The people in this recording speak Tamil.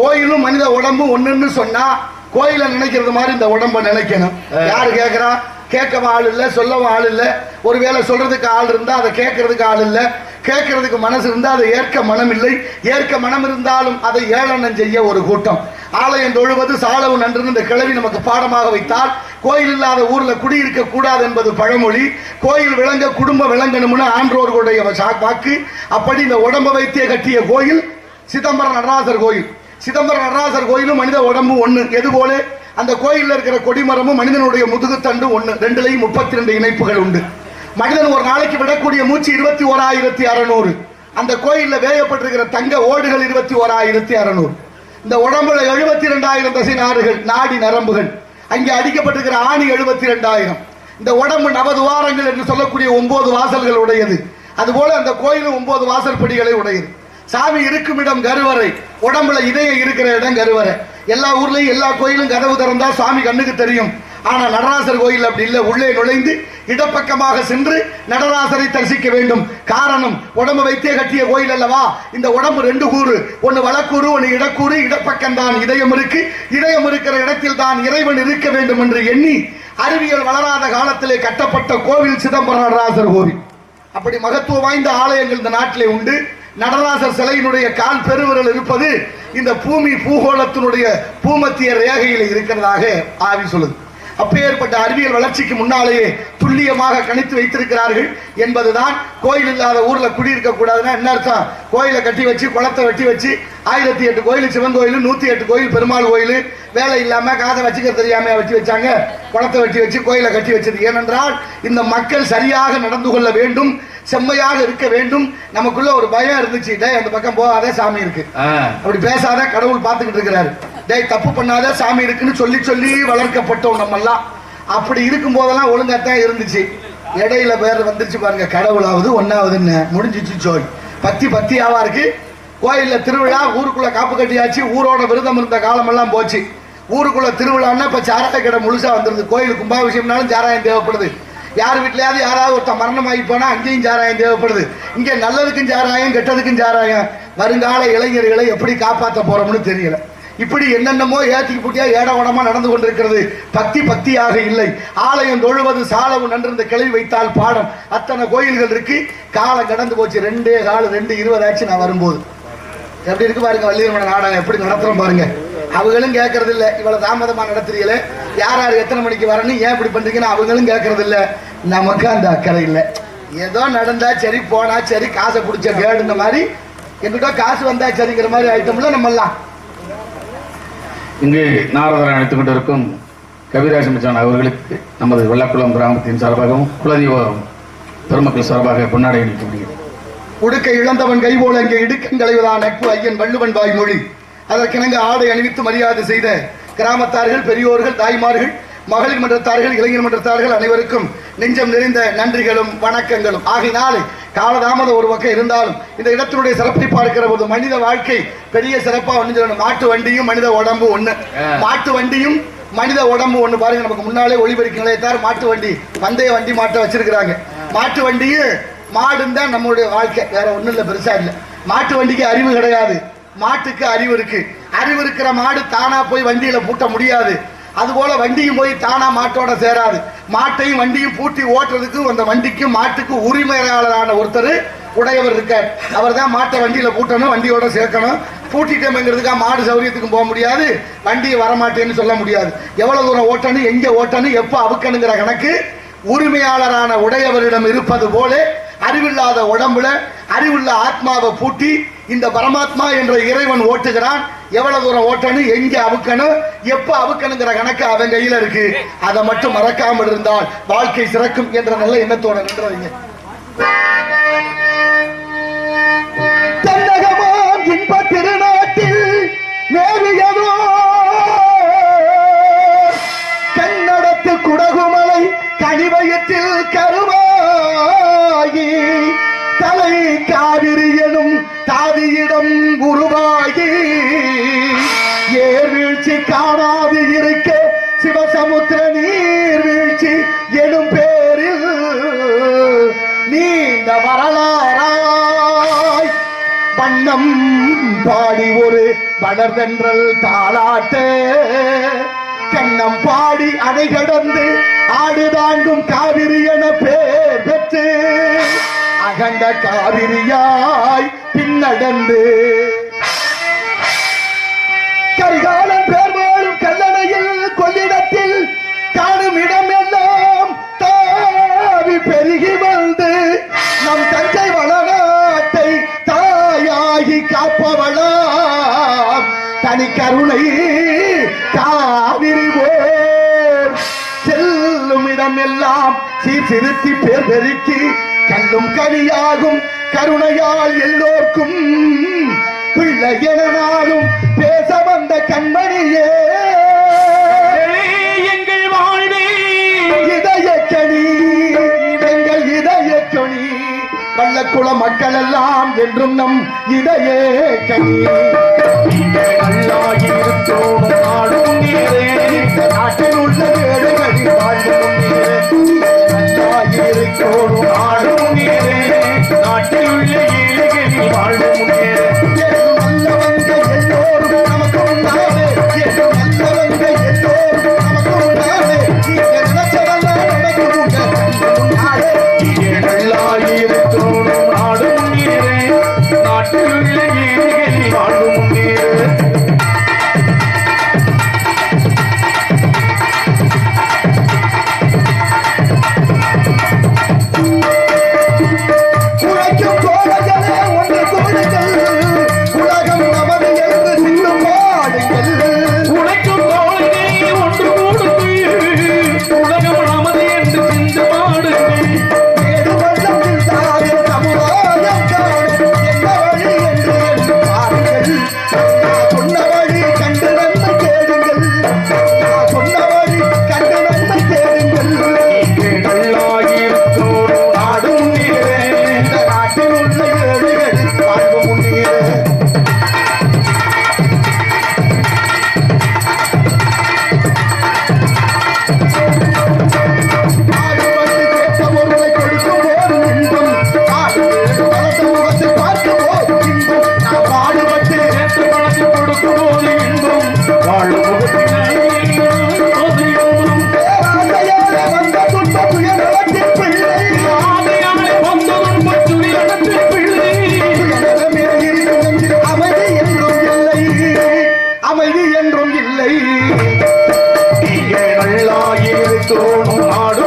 கோயிலும் மனித உடம்பும் ஒண்ணுன்னு சொன்னா கோயில நினைக்கிறது மாதிரி இந்த உடம்ப நினைக்கணும். யாரு கேக்குறா? கேட்கவும் ஆள் இல்ல சொல்லவும் ஆள் இல்ல. ஒருவேளை சொல்றதுக்கு ஆள் இருந்தா அதை கேட்கறதுக்கு ஆள் இல்ல. கேட்கறதுக்கு மனசு இருந்தா அதை ஏற்க மனம் இல்லை. ஏற்க மனம் இருந்தாலும் அதை ஏளனம் செய்ய ஒரு கூட்டம். ஆலயம் தொழுவது சாலவு நன்று இந்த கிழவி நமக்கு பாடமாக வைத்தால் கோயில் இல்லாத ஊர்ல குடியிருக்க கூடாது என்பது பழமொழி. கோயில் விளங்க குடும்பம் விளங்கணும்னு ஆன்றோர்களுடைய வாக்கு. அப்படி இந்த உடம்ப வைத்திய கட்டிய கோயில் சிதம்பரம் நடராசர் கோயில். சிதம்பரம் நடராசர் கோயிலும் மனித உடம்பு ஒன்று எதுபோல அந்த கோயிலில் இருக்கிற கொடிமரமும் மனிதனுடைய முதுகுத்தண்டு ஒன்று ரெண்டுலையும் முப்பத்தி ரெண்டு இணைப்புகள் உண்டு. மனிதன் ஒரு நாளைக்கு விடக்கூடிய மூச்சு இருபத்தி ஓராயிரத்தி அறநூறு. அந்த கோயிலில் வேயப்பட்டிருக்கிற தங்க ஓடுகள் இருபத்தி ஓராயிரத்தி அறநூறு. இந்த உடம்புல எழுபத்தி ரெண்டாயிரம் தசை நாடுகள் நாடி நரம்புகள். அங்கே அடிக்கப்பட்டிருக்கிற ஆணி எழுபத்தி ரெண்டாயிரம் இந்த உடம்பு நவதுவாரங்கள் என்று சொல்லக்கூடிய ஒன்பது வாசல்கள் உடையது. அதுபோல அந்த கோயிலும் ஒன்பது வாசற்படிகளை உடையது. சாமி இருக்கும் இடம் கருவறை. உடம்புல இதயம் இருக்கிற இடம் கருவறை. எல்லா ஊர்லயும் எல்லா கோயிலும் கதவு திறந்தா சாமி கண்ணுக்கு தெரியும். ஆனா நடராசர் கோயில் அப்படி இல்லை. உள்ளே நுழைந்து இடப்பக்கமாக சென்று நடராசரை தரிசிக்க வேண்டும். காரணம் உடம்பு வைத்தே கட்டிய கோயில் அல்லவா? இந்த உடம்பு ரெண்டு கூறு. ஒன்னு வலக்கூறு ஒன்னு இடக்கூறு. இடப்பக்கம் தான் இதயம் இருக்கு. இதயம் இருக்கிற இடத்தில் தான் இறைவன் இருக்க வேண்டும் என்று எண்ணி அறிவியல் வளராத காலத்திலே கட்டப்பட்ட கோவில் சிதம்பரம் நடராசர் கோவில். அப்படி மகத்துவம் வாய்ந்த ஆலயங்கள் இந்த நாட்டிலே உண்டு. நடராசர் சிலையினுடைய கால் பெருவிரல் இருப்பது இந்த பூமி பூகோளத்தினுடைய பூமத்திய ரேகையில் இருக்கிறதாக ஆவி சொல்லுது. அப்பேற்பட்ட அறிவியல் வளர்ச்சிக்கு முன்னாலேயே துல்லியமாக கணித்து வைத்திருக்கிறார்கள் என்பதுதான் கோயில் இல்லாத ஊர்ல குடியிருக்க கூடாதுன்னா என்ன அர்த்தம்? கோயிலை கட்டி வச்சு குளத்தை வெட்டி வச்சு ஆயிரத்தி எட்டு கோயில் சிவன் கோயில் நூத்தி எட்டு கோயில் பெருமாள் கோயில் வேலை இல்லாம காதை வச்சுக்க தெரியாம வச்சு வச்சாங்க? குளத்தை வெட்டி வச்சு கோயிலை கட்டி வச்சது. ஏனென்றால் இந்த மக்கள் சரியாக நடந்து கொள்ள வேண்டும் செம்மையாக இருக்க வேண்டும். நமக்குள்ள ஒரு பயம் இருந்துச்சு. டேய் அந்த பக்கம் போகாத சாமி இருக்கு. அப்படி பேசாத கடவுள் பார்த்துக்கிட்டு இருக்கிறாரு. டேய் தப்பு பண்ணாத சாமி இருக்குன்னு சொல்லி சொல்லி வளர்க்கப்பட்டோம் நம்ம எல்லாம் அப்படி இருக்கும் போதெல்லாம் ஒழுங்காத்தான் இருந்துச்சு. இடையில பேர் வந்துருச்சு பாருங்க கடவுளாவது ஒன்னாவதுன்னு முடிஞ்சிச்சு சோழ் பத்தி பத்தியாவா இருக்கு. கோயில்ல திருவிழா ஊருக்குள்ள காப்பு கட்டியாச்சு. ஊரோட விரதம் இருந்த காலமெல்லாம் போச்சு. ஊருக்குள்ள திருவிழான்னா இப்ப சாராய கடை முழுசா வந்துருது. கோயில் கும்பாபிஷேகம்னாலும் சாராயம் தேவைப்படுது. யார் வீட்டிலையாவது யாராவது ஒருத்தன் மரணமாகி போனால் அங்கேயும் சாராயம் தேவைப்படுது. இங்கே நல்லதுக்கும் சாராயம் கெட்டதுக்கும் சாராயம். வருங்கால இளைஞர்களை எப்படி காப்பாற்ற போகிறோம்னு தெரியல. இப்படி என்னென்னமோ ஏத்திக்கு புட்டியா ஏட உடமா நடந்து கொண்டிருக்கிறது. பக்தி பக்தியாக இல்லை. ஆலயம் தொழுவது சாலவு நன்றிருந்த கிளவி வைத்தால் பாடம். அத்தனை கோயில்கள் இருக்கு. காலம் கடந்து போச்சு. ரெண்டே காலம் ரெண்டு இருபதாச்சு நான் வரும்போது. எப்படி இருக்கு பாருங்க வள்ளியம்மன நாடகம் எப்படி நடத்துறோம் பாருங்க. அவங்களும் கேட்கறது இல்ல இவ்வளவு தாமதமா நடத்துறீங்களே? யார் யார் எத்தனை மணிக்கு வரணும் ஏன் இப்படி பண்றீங்கன்னு அவங்களும் கேட்கறது இல்ல நமக்கு அந்த அக்கறை இல்ல. ஏதோ நடந்தா சரி போனா சரி காசை பிடிச்ச கேடுன்ற மாதிரி எங்கிட்ட காசு வந்தா சரிங்கிற மாதிரி ஐட்டம்ல நம்ம எல்லாம் இங்கு நாரதரை அழைத்துக் கொண்டிருக்கும் கவிராஜ மச்சான் அவர்களுக்கு நமது வெள்ளக்குளம் கிராமத்தின் சார்பாகவும் குலதெய்வம் பெருமக்கள் சார்பாக கொண்டாடி அளிக்கப்படுகிறது உடுக்க இழந்தவன் கை போல இங்கே இடுக்கன் களைவதான் நட்பு ஐயன் வள்ளுவன் வாய் மொழி அதற்கிணங்க ஆடை அணிவித்து மரியாதை செய்த கிராமத்தார்கள் பெரியோர்கள் தாய்மார்கள் மகளிர் மன்றத்தார்கள் இளைஞர் மன்றத்தார்கள் அனைவருக்கும் நெஞ்சம் நிறைந்த நன்றிகளும் வணக்கங்களும். ஆகினாலே காலதாமதம் ஒரு பக்கம் இருந்தாலும் இந்த இடத்தினுடைய சிறப்பை பார்க்கிற போது மனித வாழ்க்கை பெரிய சிறப்பா ஒண்ணு சொல்லணும் மாட்டு வண்டியும் மனித உடம்பு ஒண்ணு. மாட்டு வண்டியும் மனித உடம்பு ஒண்ணு. பாருங்க நமக்கு முன்னாலே ஒளிபெருக்கி நிலையத்தார் மாட்டு வண்டி பந்தய வண்டி மாட்டை வச்சிருக்கிறாங்க. மாட்டு வண்டியும் மாடும் தான் நம்மளுடைய வாழ்க்கை. வேற ஒண்ணும் இல்ல பெருசா இல்ல. மாட்டு வண்டிக்கு அறிவு கிடையாது. மாட்டுக்கு அறிவு இருக்கு. அறிவு இருக்கிற மாடு தானா போய் வண்டியில பூட்ட முடியாது. அதுபோல வண்டியும் போய் தானா மாட்டோட சேராது. மாட்டையும் வண்டியும் பூட்டி ஓட்டுறதுக்கு அந்த வண்டிக்கும் மாட்டுக்கும் உரிமையாளரான ஒருத்தர் உடையவர் இருக்கார். அவர் தான் மாட்டை வண்டியில பூட்டணும் வண்டியோட சேர்க்கணும். பூட்டிட்டேங்கிறதுக்காக மாடு சௌரியத்துக்கும் போக முடியாது. வண்டியை வரமாட்டேன்னு சொல்ல முடியாது. எவ்வளவு தூரம் ஓட்டணும் எங்க ஓட்டணும் எப்போ அவுக்கணுங்கிற கணக்கு உரிமையாளரான உடையவரிடம் இருப்பது போல அறிவில்லாத உடம்புல அறிவுள்ள ஆத்மாவை பூட்டி இந்த பரமாத்மா என்ற இறைவன் ஓட்டுகிறான். எவ்வளவு தூரம் ஓட்டணும்? எங்க அவுக்கணும்? எப்ப அவுக்கணுங்கிற கணக்கு அவன் கையில இருக்கு. அதை மட்டும் மறக்காமல் இருந்தால் வாழ்க்கை சிறக்கும் என்ற நல்ல எண்ணத்தோட நின்றவங்க இன்ப திருநாட்டில் மேவியதோ? கண்ணடத்து குடகுமலை கனிவயத்தில் உருவாகி தலை காவிரி எனும் தாதியிடம் உருவாகி. ஏர்வீழ்ச்சி காணாது இருக்க சிவசமுத்திர நீர்வீழ்ச்சி எனும் பேரில் நீண்ட வரலாறாய். வண்ணம் பாடி ஒரு வளர்தென்றல் தாளாட்டே. கண்ணம் பாடி அணை கடந்து ஆடு காவிரி என பேர் கண்ட காவிரியாய் பின்னடந்து. கரிகாலன் பேர் வாழும் கல்லணையில் கொள்ளிடத்தில் காணும் இடமெல்லாம் தாவி பெருகி வந்து நம் தஞ்சை வளநாட்டை தாயாகி காப்பவளாம். தனி கருணை காவிரி போர். செல்லும் இடமெல்லாம் சீர்திருத்தி பேர் பெருக்கி கல்லும் கலியாகும் கருணையால் எல்லோர்க்கும் பிள்ளை எனாலும் பேச வந்த கண்மணியே. எங்கள் வாழ்வே. இதயக்கணி எங்கள் இதயக்கணி பள்ளக்குள மக்கள் எல்லாம் என்றும் நம் இதயே கணி அல்லாயிருத்தோம் ஓட்டாடும் তোমার